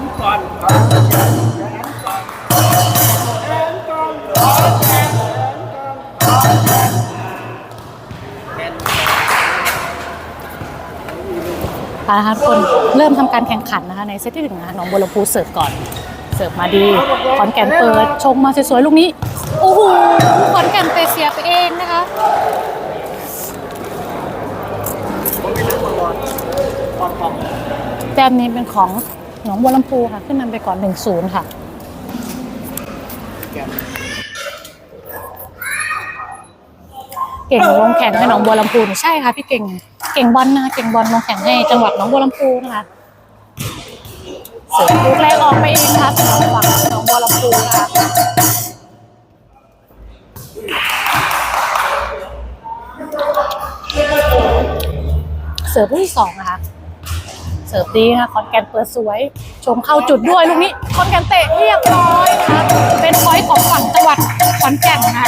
นก่อนแขนก่อนแขนก่อนแขนก่อนขอแขนแขนเอาละคะคนเริ่มทำการแข่งขันนะคะในเซตที่หนึ่งนะคะหนองบัวลำพูเสิร์ฟก่อน เสิร์ฟมาดีขอนแก่นเปิดชงมาสวยๆลูกนี้ โอ้โหขอนแก่นเตะเสียไปเองนะคะแต้มนี้เป็นของ หนองบัวลำพูค่ะ ขึ้นนำไปก่อน 1-0 ค่ะ เก่งลงแข่งให้หนองบัวลำพูใช่ค่ะพี่เก่ง เก่งบอลนะคะเก่งบอลลงแข่งให้จังหวัดหนองบัวลำพูนะคะเสิร์ฟลูกแรกออกไปเองนะคะเป็นจังหวัดหนองบัวลำพูนะคะเสิร์ฟลูกที่สองนะคะ เสิร์ฟดีนะคะคอนแกนเปิดสวย ชมเข้าจุดด้วยลูกนี้คอนแกนเตะเรียบร้อยนะคะเป็นพอยต์ของฝั่งจังหวัดขอนแก่นนะคะ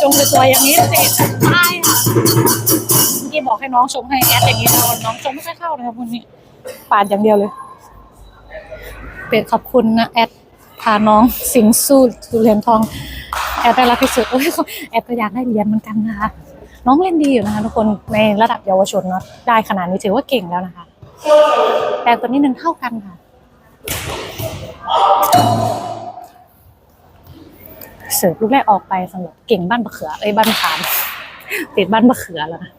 ชมสวยๆอย่างนี้เตะได้ค่ะเมื่อกี้บอกให้น้องชมให้แอดอย่างนี้นะน้องชมไม่ค่อยเข้านะครับวันนี้ปาดอย่างเดียวเลย เป็นขอบคุณนะแอดพาน้องสิงสู้เหรียญทองแอดได้รับที่สุดโอ้ยแอดก็อยากได้เหรียญเหมือนกันนะคะ น้องเล่นดีอยู่นะคะทุกคนในระดับเยาวชนเนาะได้ขนาดนี้ถือว่าเก่งแล้วนะคะ แต่ตัวนี้หนึ่งเท่ากันค่ะเสิร์ฟลูกแรกออกไปสำหรับเก่งบ้านบะเขือเอ้ยบ้านขามติดบ้านบะเขือแล้วนะ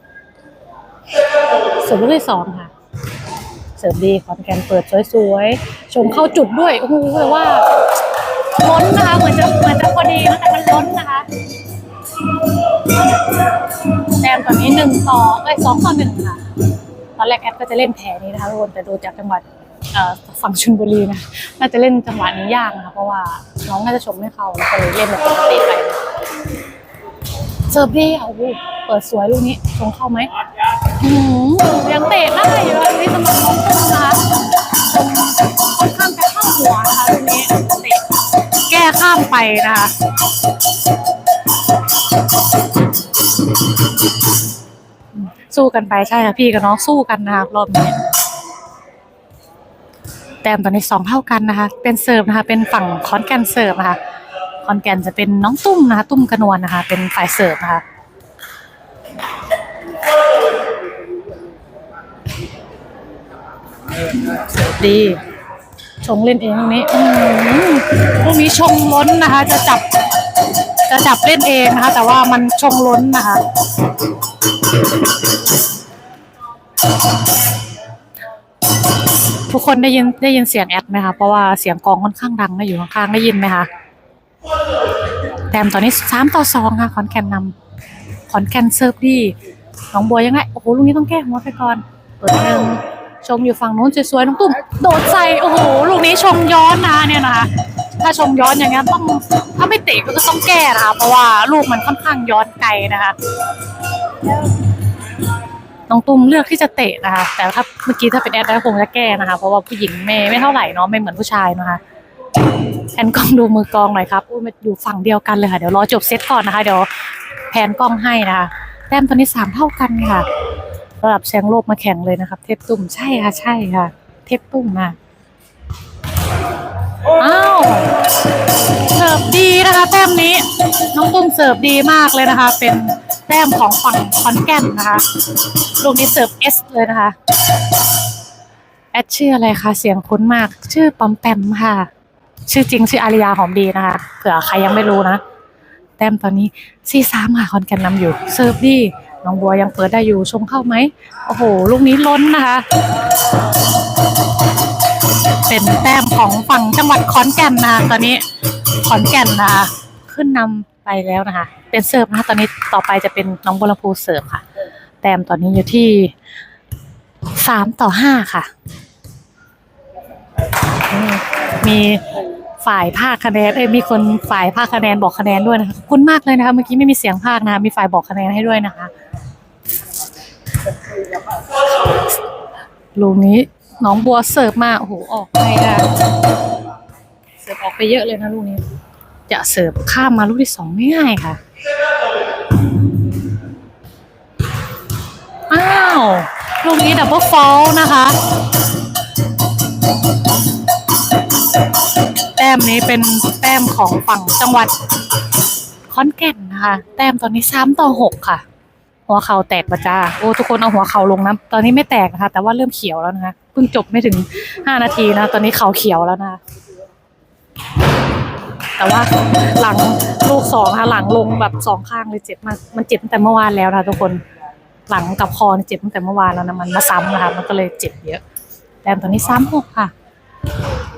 เสิร์ฟลูกที่สองค่ะ เสิร์ฟดีคอนแกนเปิดสวยๆชมเข้าจุดด้วยโอ้โหแต่ว่าล้นนะคะเหมือนจะเหมือนจะพอดีนะแต่มันล้นนะคะ แต้มตอนนี้หนึ่งต่อเอ้ยสองต่อหนึ่งค่ะ ตอนแรกแอดก็จะเล่นแผนนี้นะคะทุกคนแต่ดูจากจังหวัดฝั่งชลบุรีนะน่าจะเล่นจังหวะนี้ยากนะคะเพราะว่าน้องน่าจะชมไม่เข้าแล้วก็เลยเล่นแบบปกติไปเสิร์ฟดีอะโอ้โหเปิดสวยลูกนี้ชงเข้าไหมอืมยังเตะได้อยู่นะนี่สำหรับน้องตุ้มนะคะค่อนข้างจะเข้าหัวนะคะลูกนี้เตะแก้ข้ามไปนะคะ สู้กันไปใช่ค่ะพี่กับน้องสู้กันนะคะรอบนี้แต้มตอนนี้สองเท่ากันนะคะ เป็นเสิร์ฟนะคะ เป็นฝั่งคอนแกนเสิร์ฟนะคะคอนแกนจะเป็นน้องตุ้มนะคะ ตุ้มกระนวลนะคะ เป็นฝ่ายเสิร์ฟนะคะเสิร์ฟดีชงเล่นเองตรงนี้อืมลูกนี้ชงล้นนะคะ จะจับ จะจับเล่นเองนะคะ แต่ว่ามันชงล้นนะคะ ทุกคนได้ยินได้ยินเสียงแอดไหมคะ เพราะว่าเสียงกองค่อนข้างดังนะอยู่ข้างๆได้ยินไหมคะแต้มตอนนี้สามต่อสองค่ะ ขอนแก่นนำขอนแก่นเซิร์ฟดีน้องบัวยังไง โอ้โหลูกนี้ต้องแก้หัวไปก่อน เปิดหนึ่งชมอยู่ฝั่งนู้นสวยๆน้องตุ้ม โดดใส่ โอ้โห ลูกนี้ชงย้อนนะคะเนี่ยนะคะ ถ้าชงย้อนอย่างนี้นต้องถ้าไม่เตะก็ต้องแก้นะคะ เพราะว่าลูกมันค่อนข้างย้อนไกลนะคะน้องตุ้มเลือกที่จะเตะนะคะ แต่ถ้าเมื่อกี้ถ้าเป็นแอดแล้วคงจะแก้นะคะ เพราะว่าผู้หญิงไม่ไม่เท่าไหร่เนาะไม่เหมือนผู้ชายนะคะแผนกล้องดูมือกลองหน่อยครับอุ้ยมันอยู่ฝั่งเดียวกันเลยค่ะเดี๋ยวรอจบเซตก่อนนะคะ เดี๋ยวแผนกล้องให้นะคะแต้มตอนนี้สามเท่ากันค่ะระดับแชงโลกมาแข่งเลยนะครับ เทพตุ้มใช่ค่ะใช่ค่ะ เทพตุ้มค่ะ อ้าวเสิร์ฟดีนะคะ แต้มนี้ น้องตุ้มเสิร์ฟดีมากเลยนะคะ เป็นแต้มของฝั่งคอนแก่นนะคะลูกนี้เสิร์ฟเอสเลยนะคะแอดชื่ออะไรคะเสียงคุ้นมาก ชื่อปอมแปมค่ะ ชื่อจริงชื่ออาริยาหอมดีนะคะเผื่อใครยังไม่รู้นะแต้มตอนนี้ซีสามค่ะคอนแกนนำอยู่เสิร์ฟดีน้องบัวยังเปิดได้อยู่ชมเข้าไหมโอ้โหลูกนี้ล้นนะคะ เป็นแต้มของฝั่งจังหวัดขอนแก่นนะคะตอนนี้ขอนแก่นนะคะขึ้นนำไปแล้วนะคะ เป็นเสิร์ฟนะคะตอนนี้ต่อไปจะเป็นน้องบัวลำพูเสิร์ฟค่ะ แต้มตอนนี้อยู่ที่สามต่อห้าค่ะ มีฝ่ายภาคคะแนนเอ้ยมีคนฝ่ายภาคคะแนนบอกคะแนนด้วยนะคะคุณมากเลยนะคะเมื่อกี้ไม่มีเสียงภาคนะคะมีฝ่ายบอกคะแนนให้ด้วยนะคะลูกนี้ น้องบัวเสิร์ฟมาโอ้โหออกไม่ได้เสิร์ฟออกไปเยอะเลยนะลูกนี้ จะเสิร์ฟข้ามมาลูกที่สองง่ายค่ะอ้าวลูกนี้ดับเบิลฟอลนะคะแต้มนี้เป็นแต้มของฝั่งจังหวัดขอนแก่นนะคะ แต้มตอนนี้สามต่อหกค่ะ หัวเข่าแตกปะจ้าโอ้ทุกคนเอาหัวเข่าลงนะ ตอนนี้ไม่แตกนะคะ แต่ว่าเริ่มเขียวแล้วนะคะ พิ่งจบไม่ถึงห้านาทีนะ ตอนนี้เขาเขียวแล้วนะ แต่ว่าหลังลูกสองค่ะหลังลงแบบสองข้างเลยเจ็บมาก มันเจ็บตั้งแต่เมื่อวานแล้วนะทุกคน หลังกับคอนี่เจ็บตั้งแต่เมื่อวานแล้วนะมันมาซ้ำนะคะมันก็เลยเจ็บเยอะ แต่ตอนนี้ซ้ำหกค่ะ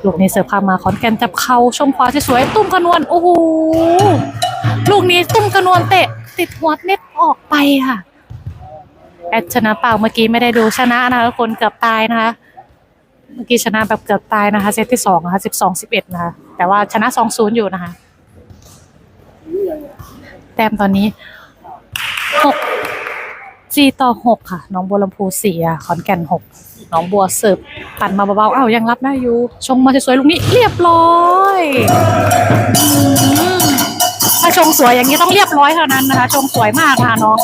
ลูกนี้เสิร์ฟพามาขอนแก่นจับเข่าชมขวาสวยๆตุ้มกระนวลโอ้โหลูกนี้ตุ้มกระนวลเตะ ติดหัวเน็ตออกไปค่ะ แอดชนะเปล่าเมื่อกี้ไม่ได้ดูชนะนะคะทุกคนเกือบตายนะคะ เมื่อกี้ชนะแบบเกือบตายนะคะ เซตที่สองนะคะสิบสองสิบเอ็ดนะคะ แต่ว่าชนะสองศูนย์อยู่นะคะ แต้มตอนนี้หกสี่ต่อหกค่ะ น้องบัวลำพูสี่อะขอนแก่นหกน้องบัวเสิร์ฟปั่นมาเบาๆอ้าวยังรับได้อยู่ ชงมาสวยๆลูกนี้เรียบร้อยอถ้าชงสวยอย่างนี้ต้องเรียบร้อยเท่านั้นนะคะ ชงสวยมากค่ะน้อง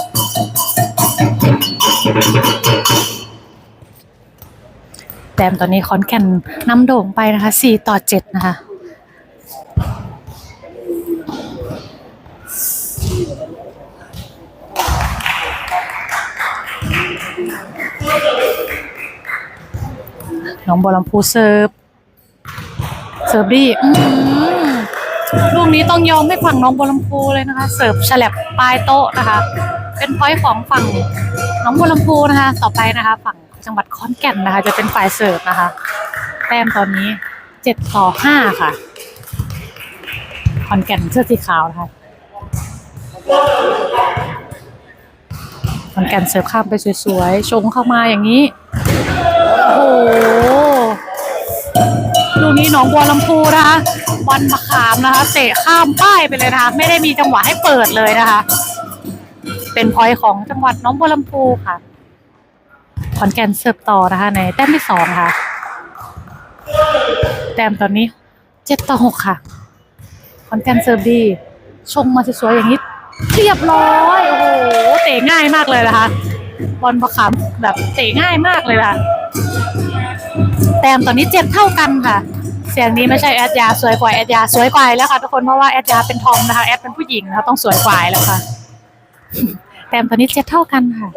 แต้มตอนนี้ขอนแก่นนำโด่งไปนะคะ4ต่อ7นะคะน้องบัวลำพูเสิร์ฟเสิร์ฟดีลูกนี้ต้องยอมให้ฝั่งน้องบัวลำพูเลยนะคะ เสิร์ฟฉลับปลายโต๊ะนะคะ เป็นพอยต์ของฝั่งน้องบัวลำพูนะคะ ต่อไปนะคะ ฝั่ง จังหวัดขอนแก่นนะคะ จะเป็นฝ่ายเสิร์ฟนะคะ แต้มตอนนี้เจ็ดต่อห้าค่ะขอนแก่นเสื้อสีขาวนะคะขอนแก่นเสิร์ฟข้ามไปสวยๆชงเข้ามาอย่างนี้ โอ้โหลูกนี้หนองบัวลำพูนะคะบอลมะขามนะคะ เตะข้ามป้ายไปเลยนะคะ ไม่ได้มีจังหวะให้เปิดเลยนะคะ เป็นพอยของจังหวัดน้องบัวลำพูค่ะ ขอนแก่นเสิร์ฟต่อนะคะในแต้มที่สองค่ะ แต้มตอนนี้เจ็ดต่อหกค่ะขอนแก่นเสิร์ฟดีชงมาสวยๆอย่างนี้เรียบร้อยโอ้โหเตะง่ายมากเลยนะคะบอลประคำแบบเตะง่ายมากเลยค่ะแต้มตอนนี้เจ็ดเท่ากันค่ะ เสียงนี้ไม่ใช่แอดยาสวยกว่าแอดยาสวยกว่าแล้วค่ะทุกคนเพราะว่าแอดยาเป็นทอมนะคะแอดเป็นผู้หญิงนะคะต้องสวยกว่าแล้วค่ะแต้มตอนนี้เจ็ดเท่ากันค่ะ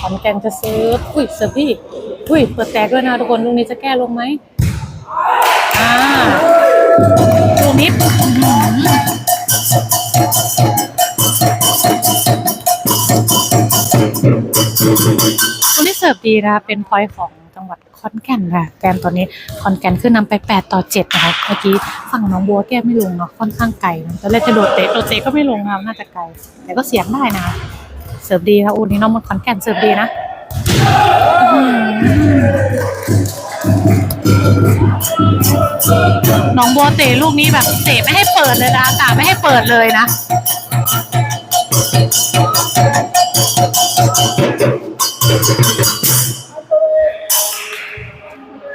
ขอนแก่นจะเซิร์ฟอุ้ยเซิร์ฟพี่อุ้ยเปิดแตกด้วยนะทุกคนลูกนี้จะแก้ลงไหมอ่าลูกนี้ลูกนี้เสิร์ฟดีนะเป็นพอยของจังหวัดขอนแก่นค่ะแต้มตอนนี้ขอนแก่นขึ้นนำไปแปดต่อเจ็ดนะคะเมื่อกี้ฝั่งน้องบัวแก้ไม่ลงเนาะค่อนข้างไกลนะตอนแรกจะโดดเตะโดดเตะก็ไม่ลงค่ะน่าจะไกล แต่ก็เสียงได้นะคะ สิร์ฟดีค่ะอูนี่น้องมันขอนแก่นเสิร์ฟดีนะน้องบัวเตะลูกนี้แบบเตะไม่ให้เปิดเลยนะกาไม่ให้เปิดเลยนะ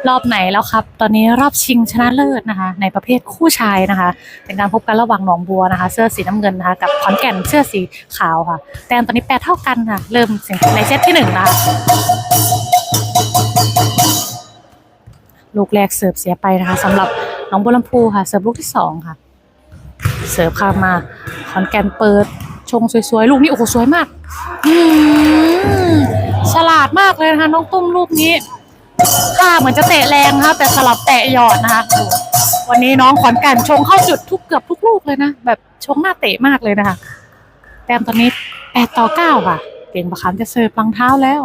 รอบไหนแล้วครับ ตอนนี้รอบชิงชนะเลิศนะคะ ในประเภทคู่ชายนะคะ เป็นการพบกันระหว่างหนองบัวนะคะ เสื้อสีน้ำเงินนะคะ กับขอนแก่นเสื้อสีขาวค่ะ แต้มตอนนี้แปดเท่ากันค่ะ เริ่มสียงในเซตที่หนึ่งนะคะลูกแรกเสิร์ฟเสียไปนะคะสำหรับน้องบัวลำพูค่ะ เสิร์ฟลูกที่สองค่ะ เสิร์ฟข้ามมาขอนแก่นเปิดชงสวยๆ ลูกนี้โอ้โหสวยมากอืมฉลาดมากเลยนะคะน้องตุ้มลูกนี้ ค่ะเหมือนจะเตะแรงนะคะแต่สลับแตะหยอดนะคะวันนี้น้องขอนแก่นชงเข้าจุดทุกเกือบทุกลูกเลยนะแบบชงหน้าเตะมากเลยนะคะแต้มตอนนี้แปดต่อเก้าค่ะ เก่งประคันจะเสิร์ฟรองเท้าแล้ว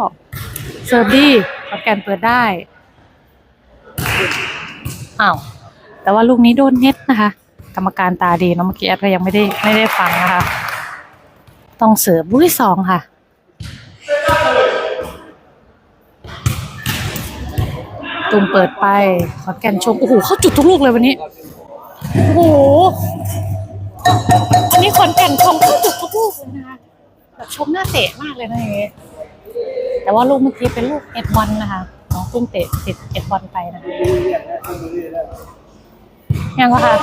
เสิร์ฟดีขอนแก่นเปิดได้อ้าวแต่ว่าลูกนี้โดนเน็ตนะคะ กรรมการตาดีเนอะเมื่อกี้แอดก็ยังไม่ได้ไม่ได้ฟังนะคะ ต้องเสิร์ฟลูกที่สองค่ะ ตุมเปิดไป ขอนแก่นชม โอ้โห เข้าจุดทุกลูกเลยวันนี้ โอ้โหวันนี้ขอนแก่นชมเข้าจุดทุกลูกเลยนะคะแบบชมหน้าเตะมากเลยนะอย่างเงี้ยแต่ว่าลูกเมื่อกี้เป็นลูกเอ็ดวันนะคะน้องตุ้มเตะติดเอ็ดวันไปนะคะยังวะค่ะ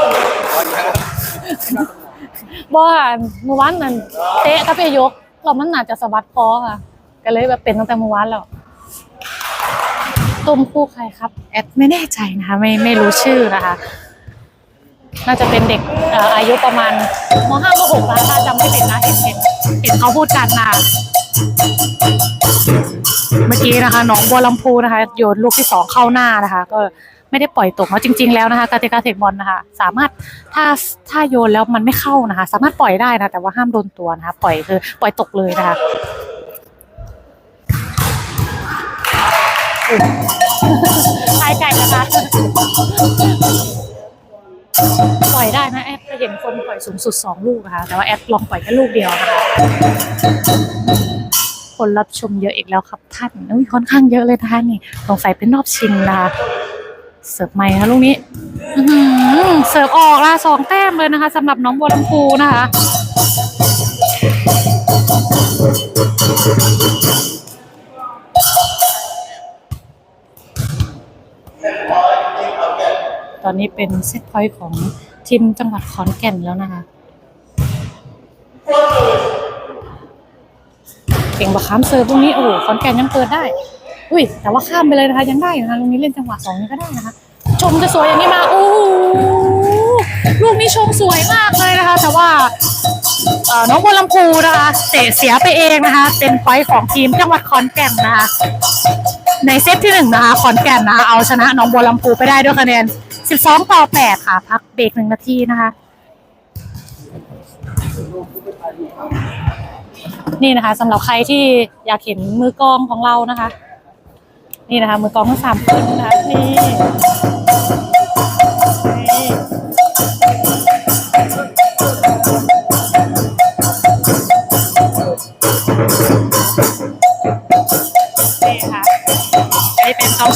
บ่ค่ะเมื่อวานนั้นเตะกับเอยกเรามันน่าจะสะบัดคอค่ะ ก็เลยแบบเป็นตั้งแต่เมื่อวานแล้ว ต้มคู่ใครครับ แอดไม่แน่ใจนะคะ ไม่ไม่รู้ชื่อนะคะ น่าจะเป็นเด็กเอ่ออายุประมาณมห้ามหกนะถ้าจำไม่ผิดนะเห็นเห็นเห็นเขาพูดกันนะเมื่อกี้นะคะหนองบัวลำพูนะคะโยนลูกที่สองเข้าหน้านะคะ ก็ไม่ได้ปล่อยตกเนาะจริง ๆแล้วนะคะกติกาเทคบอลนะคะ สามารถถ้าถ้าโยนแล้วมันไม่เข้านะคะ สามารถปล่อยได้นะแต่ว่าห้ามโดนตัวนะคะ ปล่อยคือปล่อยตกเลยนะคะ อุ๊ยทายไก่นะคะปล่อยได้นะแอดเห็นคนปล่อยสูงสุดสองลูกนะคะแต่ว่าแอดลองปล่อยแค่ลูกเดียวนะคะคนรับชมเยอะอีกแล้วครับท่านอุ้ยค่อนข้างเยอะเลยนะคะนี่สงสัยเป็นรอบชิงนะคะเสิร์ฟใหม่นะลูกนี้เสิร์ฟออกละสองแต้มเลยนะคะสำหรับน้องบัวลำพูนะคะ ตอนนี้เป็นเซตพอยต์ของทีมจังหวัดขอนแก่นแล้วนะคะเก่งบะขามเซิร์ฟตรงนี้โอ้โหขอนแก่นยังเปิดได้ อุ้ยแต่ว่าข้ามไปเลยนะคะยังได้อยู่นะลูกนี้เล่นจังหวะสองนี้ก็ได้นะคะชมจะสวยอย่างนี้มาโอ้ลูกนี้ชมสวยมากเลยนะคะ แต่ว่าน้องบัวลำพูนะคะเตะเสียไปเองนะคะ เป็นพอยต์ของทีมจังหวัดขอนแก่นนะคะ ในเซตที่หนึ่งนะคะ ขอนแก่นนะคะเอาชนะน้องบัวลำพูไปได้ด้วยคะแนน 12 ต่อ 8 ค่ะ พักเบรกหนึ่งนาทีนะคะ นี่นะคะสำหรับใครที่อยากเห็นมือกลองของเรานะคะ นี่นะคะ มือกลองทั้งสามคนนะคะนี่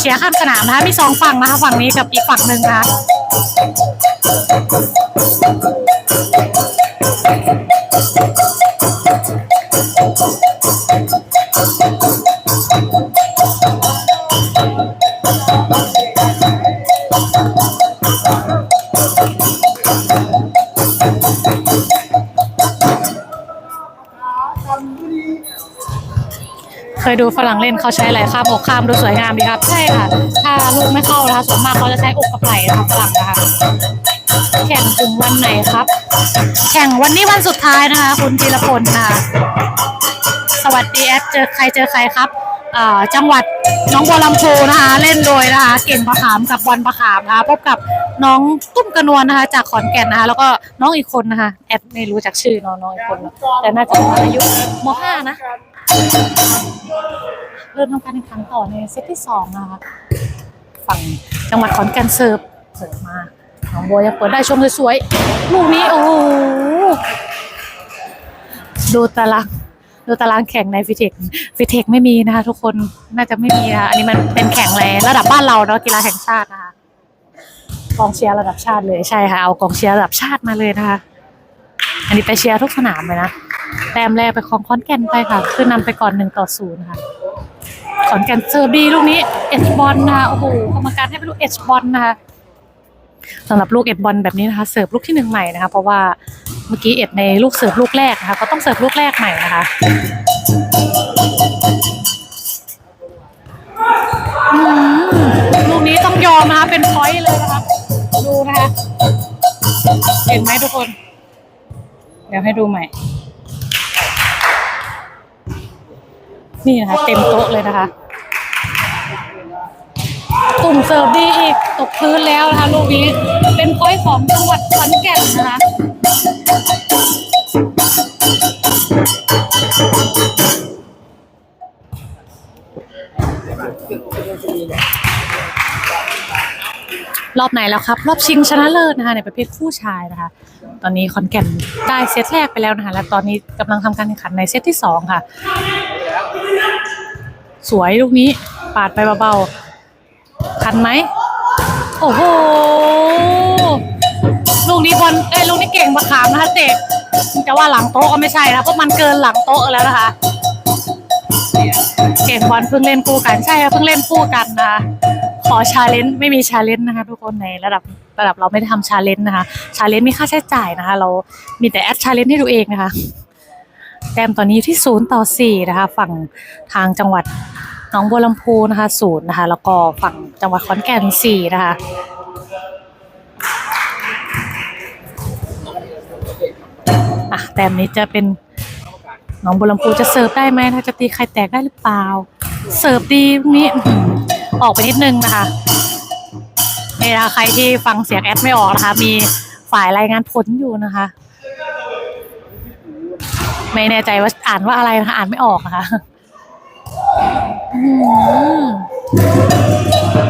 เชียร์ข้ามสนามนะคะมีสองฝั่งนะคะฝั่งนี้กับอีกฝั่งหนึ่งนะคะ ยดูฝรั่งเล่นเขาใช้อะไรข้ามอกข้ามดูสวยงามดีครับใช่ค่ะถ้าลูกไม่เข้านะคะส่วนมากเขาจะใช้อกกับไหล่นะคะฝรั่งนะคะแข่งถึงวันไหนครับ แข่งวันนี้วันสุดท้ายนะคะ คุณธีรพลนะคะสวัสดีแอดเจอใครเจอใครครับจังหวัดน้องบัวลำพูนะคะ เล่นโดยนะคะ เก่งประขามกับบอลประขามนะคะ พบกับน้องตุ้มกระนวลนะคะ จากขอนแก่นนะคะ แล้วก็น้องอีกคนนะคะ แอดไม่รู้จักชื่อน้องน้องอีกคน แต่น่าจะอายุม .5 นะ เริ่มทำการแข่งขันต่อในเซตที่สองนะคะฝั่งจังหวัดขอนแก่นเสิร์ฟเสิร์ฟมาน้องโบยังเปิดได้ชมสวยๆลูกนี้โอ้โหดูตารางดูตารางแข่งในฟิเทคฟิเทคไม่มีนะคะ ทุกคนน่าจะไม่มีนะคะอันนี้มันเป็นแข่งแรงระดับบ้านเราเนาะกีฬาแห่งชาตินะคะกองเชียร์ระดับชาติเลยใช่ค่ะเอากองเชียร์ระดับชาติมาเลยนะคะ อันนี้ไปเชียร์ทุกสนามเลยนะ แต้มแรกไปของขอนแก่นไปค่ะ คือนำไปก่อนหนึ่งต่อศูนย์ค่ะขอนแก่นเซอร์บีลูกนี้เอชบอลนะคะโอ้โหกรรมการให้เป็นลูกเอชบอลนะคะสำหรับลูกเอชบอลแบบนี้นะคะเสิร์ฟลูกที่หนึ่งใหม่นะคะ เพราะว่าเมื่อกี้เอชในลูกเสิร์ฟลูกแรกนะคะก็ต้องเสิร์ฟลูกแรกใหม่นะคะลูกนี้ต้องยอมนะคะเป็นพอยต์เลยนะคะดูนะคะ เห็นไหมทุกคน เดี๋ยวให้ดูใหม่ นี่นะคะเต็มโต๊ะเลยนะคะ ตุ่มเสิร์ฟดีอีกตกพื้นแล้วนะคะลูกนี้เป็นพอยของจังหวัดขอนแก่นนะคะรอบไหนแล้วครับ รอบชิงชนะเลิศนะคะ ในประเภทคู่ชายนะคะ ตอนนี้ขอนแก่นได้เซตแรกไปแล้วนะคะ และตอนนี้กำลังทำการแข่งขันในเซตที่สองค่ะ สวยลูกนี้ ปาดไปเบาๆทันไหม โอ้โห ลูกนี้บอลเอ้ยลูกนี้เก่งมาขามนะคะเตะจะว่าหลังโต๊ะก็ไม่ใช่นะเพราะมันเกินหลังโต๊ะแล้วนะคะ เก่งบอลเพิ่งเล่นคู่กันใช่ค่ะเพิ่งเล่นคู่กันนะคะขอชาเลนจ์ไม่มีชาเลนจ์นะคะทุกคนในระดับระดับเราไม่ได้ทำชาเลนจ์นะคะชาเลนจ์มีค่าใช้จ่ายนะคะ เรามีแต่แอดชาเลนจ์ให้ตัวเองนะคะ แต้มตอนนี้อยู่ที่ศูนย์ต่อสี่นะคะฝั่งทางจังหวัดหนองบัวลำพูนะคะศูนย์นะคะแล้วก็ฝั่งจังหวัดขอนแก่นสี่นะคะอะแต้มนี้จะเป็นหนองบัวลำพูจะเสิร์ฟได้ไหมจะตีไข่แตกได้หรือเปล่า เสิร์ฟดีนี้ออกไปนิดนึงนะคะนี่นะคะใครที่ฟังเสียงแอดไม่ออกนะคะ มีฝ่ายรายงานผลอยู่นะคะ ไม่แน่ใจว่าอ่านว่าอะไรนะคะ อ่านไม่ออกนะคะ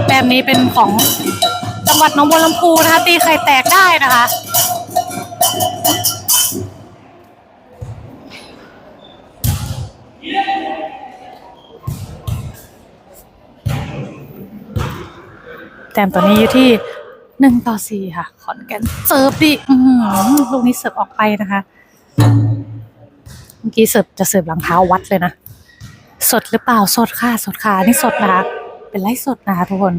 แต้มนี้เป็นของจังหวัดหนองบัวลำพูนะคะ ตีไข่แตกได้นะคะแต้มตัวนี้อยู่ที่หนึ่งต่อสี่ค่ะ ขอนแก่นเสิร์ฟดิลูกนี้เสิร์ฟออกไปนะคะ มื่อกี้เสิร์ฟจะเสิร์ฟหลังเท้าวัดเลยนะ สดหรือเปล่าสดค่ะ สดค่ะนี่สดนะคะ เป็นไลฟ์สดนะคะทุกคน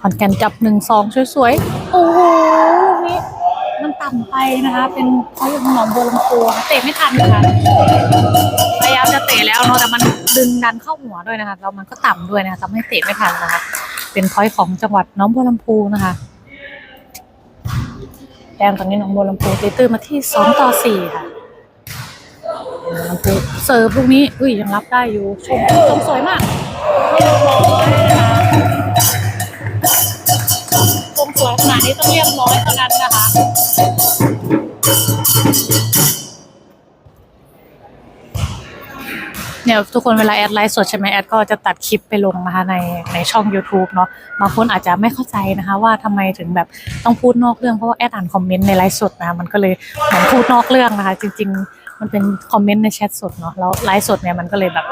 ขอนแก่นจับหนึ่งสองสวยๆ โอ้โหลูกนี้มันต่ำไปนะคะ เป็นเพราะยังหนองบัวลำพูเตะไม่ทันนะคะพยายามจะเตะแล้วเนาะแต่มันดึงดันเข้าหัวด้วยนะคะแล้วมันก็ต่ำด้วยนะคะทำให้เตะไม่ทันนะคะ เป็นพอยของจังหวัดหน้องบัวลำพูนะคะแต้มตอนนี้หน้องบัวลำพูตีตื้นมาที่สองต่อสี่ค่ะ เสิร์ฟลูกนี้อุ้ยยังรับได้อยู่ ชมชมสวยมากเรียบร้อยนะคะชมสวยขนาดนี้ต้องเรียบร้อยเท่านั้นนะคะเนี่ยทุกคนเวลาแอดไลฟ์สดใช่ไหมแอดก็จะตัดคลิปไปลงนะคะในในช่อง YouTube เนาะบางคนอาจจะไม่เข้าใจนะคะ ว่าทำไมถึงแบบต้องพูดนอกเรื่องเพราะว่าแอดอ่านคอมเมนต์ในไลฟ์สดนะคะมันก็เลยเหมือนพูดนอกเรื่องนะคะ จริง ๆ มันเป็นคอมเมนต์ในแชทสดเนาะแล้วไลฟ์สดเนี่ยมันก็เลยแบบ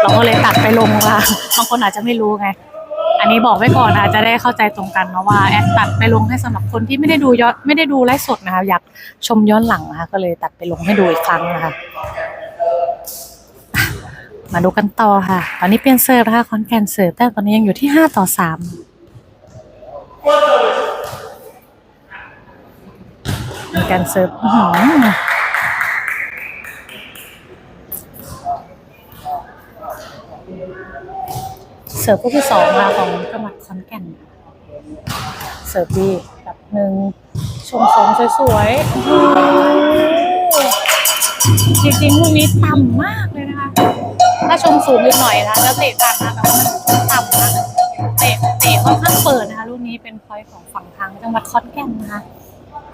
เราก็เลยตัดไปลงว่าบางคนอาจจะไม่รู้ไง อันนี้บอกไว้ก่อนนะจะได้เข้าใจตรงกันเนาะว่าแอดตัดไปลงให้สำหรับคนที่ไม่ได้ดูย้อนไม่ได้ดูไลฟ์สดนะคะอยากชมย้อนหลังนะคะก็เลยตัดไปลงให้ดูอีกครั้งนะคะมาดูกันต่อค่ะ ตอนนี้เปลี่ยนเซิร์ฟนะคะคอนแกนเซิร์ฟแต่ตอนนี้ยังอยู่ที่ห้าต่อสามคอนแกนเซิร์ฟอื้อหือ เสิร์ฟผู้ที่สองมาของจังหวัดขอนแก่น เสิร์ฟดีแบบหนึ่งชมสองสวยๆจริงๆลูกนี้ต่ำมากเลยนะคะ ถ้าชมสูงนิดหน่อยนะแล้วเตะตัดนะแต่ว่ามันต่ำนะเตะเตะค่อนข้างเปิดนะคะลูกนี้เป็นพอยของฝั่งทางจังหวัดขอนแก่นนะคะ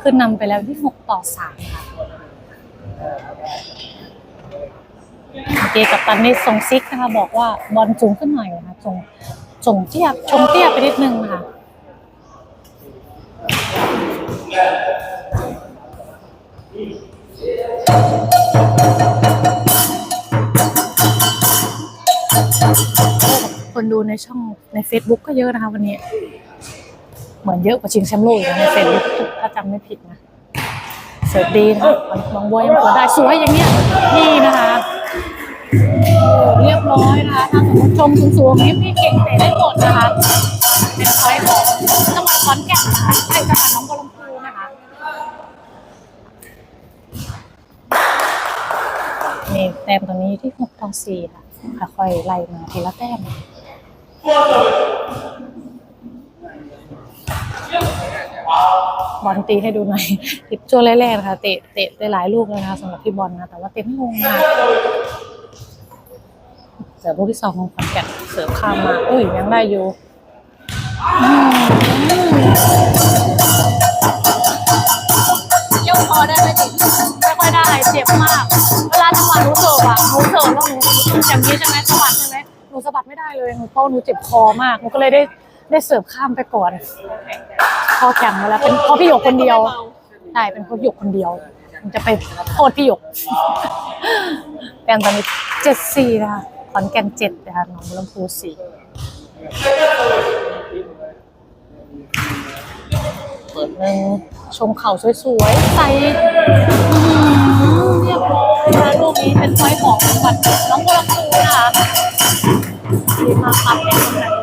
ขึ้นนำไปแล้วที่หกต่อสามค่ะ เกกับตันนี่ส่งซิกนะคะบอกว่าบอลสูงขึ้นหน่อยนะคะส่งส่งเทียบชมเทียบไปนิดนึงนะคะคนดูในช่องใน Facebook ก็เยอะนะคะวันนี้ เหมือนเยอะกว่าชิงแชมป์โลกนะในเฟซบุ๊กถ้าจำไม่ผิดนะ เสิร์ฟดีนะคะบางบัวยังเปิดได้สวยอย่างเนี้ยนี่นะคะ เรียบร้อยนะคะถ้าสมมติชมสูงๆนี่พี่เก่งเตะได้หมดนะคะ เป็นพอยต์ของจังหวัดขอนแก่นนะคะไอ้จังหวัดน้องบัวลำพูนะคะนี่แต้มตรงนี้ที่หกต่อสี่ค่ะค่อยไล่มาทีละแต้มบอลตีให้ดูหน่อยติดช่วงแรกๆนะคะเตะเตะได้หลายลูกเลยนะคะสำหรับพี่บอลนะแต่ว่าเตะไม่ลงมาก เสิร์ฟลูกที่สองของขอนแก่นเสิร์ฟข้ามมาอุ้ยยังได้อยู่อืมยกคอได้ไหมติไม่ค่อยได้เจ็บมาก เวลาจังหวะหนูเสิร์ฟอะหนูเสิร์ฟแล้วหนูอย่างนี้ใช่ไหมสะบัดใช่ไหมหนูสะบัดไม่ได้เลยหนูเพราะหนูเจ็บคอมากหนูก็เลยได้ได้เสิร์ฟข้ามไปก่อนพอแข่งมาแล้วเป็นเพราะพี่หยกคนเดียวใช่เป็นเพราะพี่หยกคนเดียวมันจะไปโทษพี่หยกแก่นตอนนี้เจ็ดสี่นะคะ ขอนแก่นเจ็ดนะคะหนองบัวลำพูสี่เปิดหนึ่งชมเข่าสวยๆใส่เรียบร้อยนะคะลูกนี้เป็นไฟของจังหวัดน้องบัวลำพูนะคะรีมาครับในคนไหน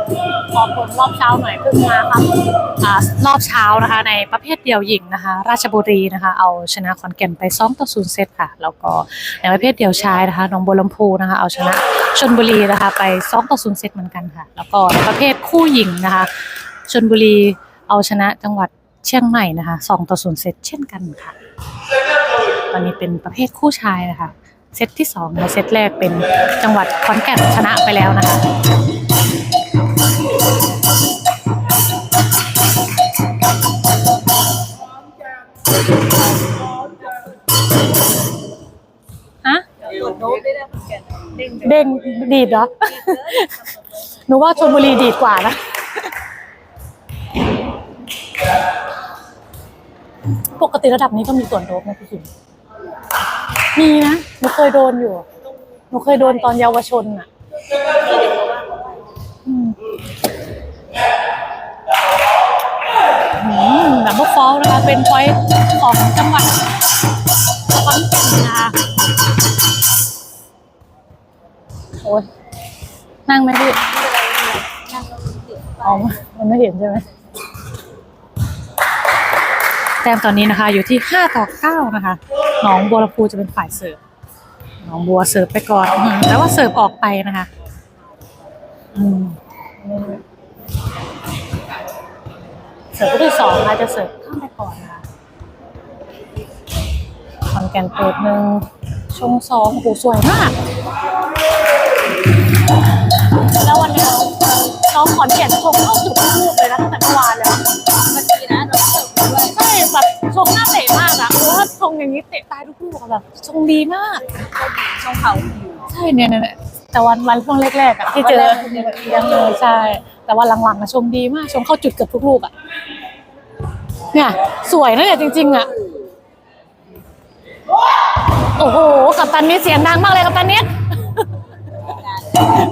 ขอผลรอบเช้าหน่อยเพิ่งมาครับอ่ารอบเช้านะคะ ในประเภทเดี่ยวหญิงนะคะ ราชบุรีนะคะ เอาชนะขอนแก่นไป2ต่อ0เซตค่ะ แล้วก็ในประเภทเดี่ยวชายนะคะหนองบัวลำพูนะคะ เอาชนะชนบุรีนะคะไป2ต่อ0เซตเหมือนกันค่ะ แล้วก็ในประเภทคู่หญิงนะคะชนบุรีเอาชนะจังหวัดเชียงใหม่นะคะ2ต่อ0เซตเช่นกันค่ะ ตอนนี้เป็นประเภทคู่ชายนะคะเซตที่สองและเซตแรกเป็นจังหวัดขอนแก่นชนะไปแล้วนะคะ ฮะโน้ตได้ได้เหมือนกันเด้งเด้งดีดเหรอ หนูว่าชลบุรีดีดกว่านะ ปกติระดับนี้ก็มีส่วนโดบนะพี่คิมมีนะ หนูเคยโดนอยู่ หนูเคยโดนตอนเยาวชนอะอืม อืมดับเบิลฟอลนะคะ เป็นพอยต์ของจังหวัดขอนแก่นนะคะโอ้ยนั่งไหมพี่อ๋อมันไม่เห็นใช่ไหมแต้มตอนนี้นะคะ อยู่ที่ห้าต่อเก้านะคะหนองบัวลำพูจะเป็นฝ่ายเสิร์ฟหนองบัวเสิร์ฟไปก่อนแล้วว่าเสิร์ฟออกไปนะคะ อืม เสิร์ฟลูกที่สองนะคะจะเสิร์ฟข้ามไปก่อนนะคะขอนแก่นเปิดหนึ่งชงสองโอ้โหสวยมาก แล้ววันนี้น้องขอนแก่นชงเข้าจุดลูกเลยนะตั้งแต่เมื่อวานแล้วมันดีนะน้องเสิร์ฟด้วยใช่แบบชงหน้าเตะมากอะเพราะว่าชงอย่างนี้เตะตายทุกลูกอะแบบชงดีมากช่องเขาอยู่ใช่เนี่ยเนี่ยเนี่ย แต่วันวันช่วงแรกๆอะที่เจอยังเลยใช่ แต่วันหลังๆอะชงดีมากชงเข้าจุดเกือบทุกลูกอะเนี่ยสวยนะเนี่ยจริง ๆอะโอ้โหกับตันนิดเสียงดังมากเลยกับตันนิด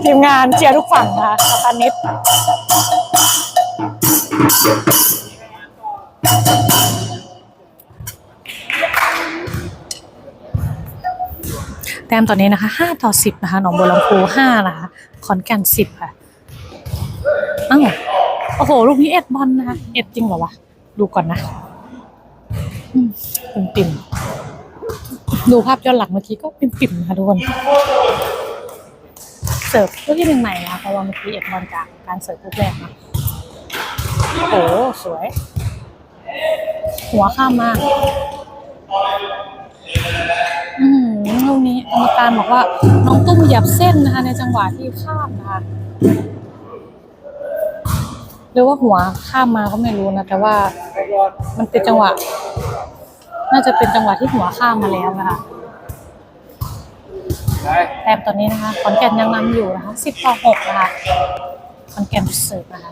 ทีมงานเชียร์ทุกฝั่งนะคะกับตันนิด ต้มตอนนี้นะคะห้าต่อสิบนะคะหนองบัวลำพูห้านะคะขอนแก่นสิบค่ะอ้าวโอ้โห ลูกนี้เอ็ดบอลนะคะเอ็ดจริงเหรอวะ ดูก่อนนะอืมปิ่มปิ่มดูภาพย้อนหลังเมื่อกี้ก็ปิ่มปิ่มนะคะทุกคน เสิร์ฟลูกที่หนึ่งใหม่นะคะเพราะว่าเมื่อกี้เอ็ดบอลจากการเสิร์ฟลูกแรกนะโอ้โหสวย หัวข้ามมาก ลูกนี้กรรมการบอกว่าน้องตุ้มเหยียบเส้นนะคะในจังหวะที่ข้ามนะคะหรือว่าหัวข้ามมาก็ไม่รู้นะแต่ว่ามันเป็นจังหวะ น่าจะเป็นจังหวะที่หัวข้ามมาแล้วนะคะแต้มตอนนี้นะคะขอนแก่นยังนำอยู่นะคะสิบต่อหกนะคะขอนแก่นเสิร์ฟนะคะ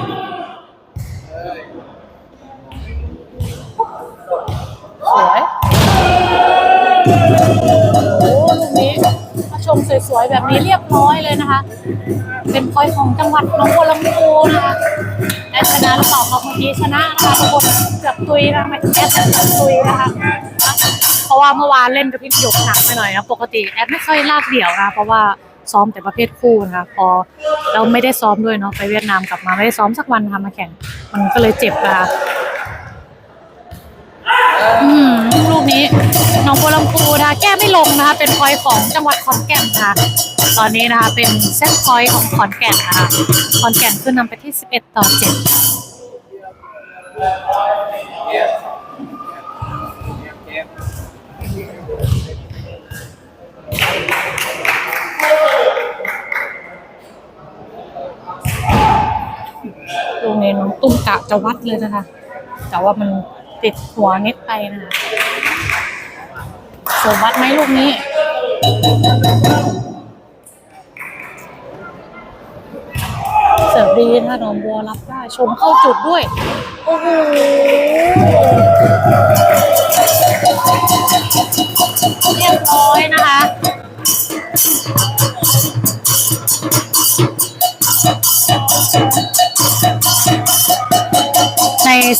สวยๆ แบบนี้เรียบร้อยเลยนะคะ เป็นพอยของจังหวัดหนองบัวลำพูนะคะแอดชนะหรือเปล่าครับเมื่อกี้ชนะนะคะทุกคนเกือบตุยนะคะไม่แอดเกือบตุยนะคะ เพราะว่าเมื่อวานเล่นกับพี่หยกหนักไปหน่อยนะปกติแอดไม่ค่อยลากเดี่ยวนะเพราะว่าซ้อมแต่ประเภทคู่นะคะพอเราไม่ได้ซ้อมด้วยเนาะไปเวียดนามกลับมาไม่ได้ซ้อมสักวันนะคะมาแข่ง มันก็เลยเจ็บนะคะ อืมลูกนี้หน้องบัวลำพูนะคะแก้ไม่ลงนะคะ เป็นพอยต์ของจังหวัดขอนแก่นนะคะตอนนี้นะคะ เป็นเซตพอยต์ของขอนแก่นนะคะขอนแก่นขึ้นนำไปที่ 11 ต่อ 7 ลูกนี้น้องตุ้มกะจะวัดเลยนะคะ แต่ว่ามัน ติดหัวเน็ตไปนะคะสมวัดไหมลูกนี้ เสิร์ฟดีนะคะหนองบัวรับได้ชมเข้าจุดด้วย โอ้โหเรียบร้อยนะคะ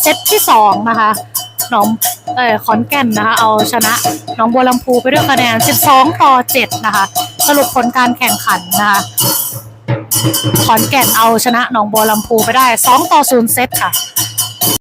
เซตที่สองนะคะหน้องเอ่อขอนแก่นนะคะ เอาชนะหน้องบัวลำพูไปด้วยคะแนน 12 ต่อ 7 นะคะ สรุปผลการแข่งขันนะคะขอนแก่นเอาชนะหนองบัวลำพูไปได้ 2 ต่อ 0 เซตค่ะ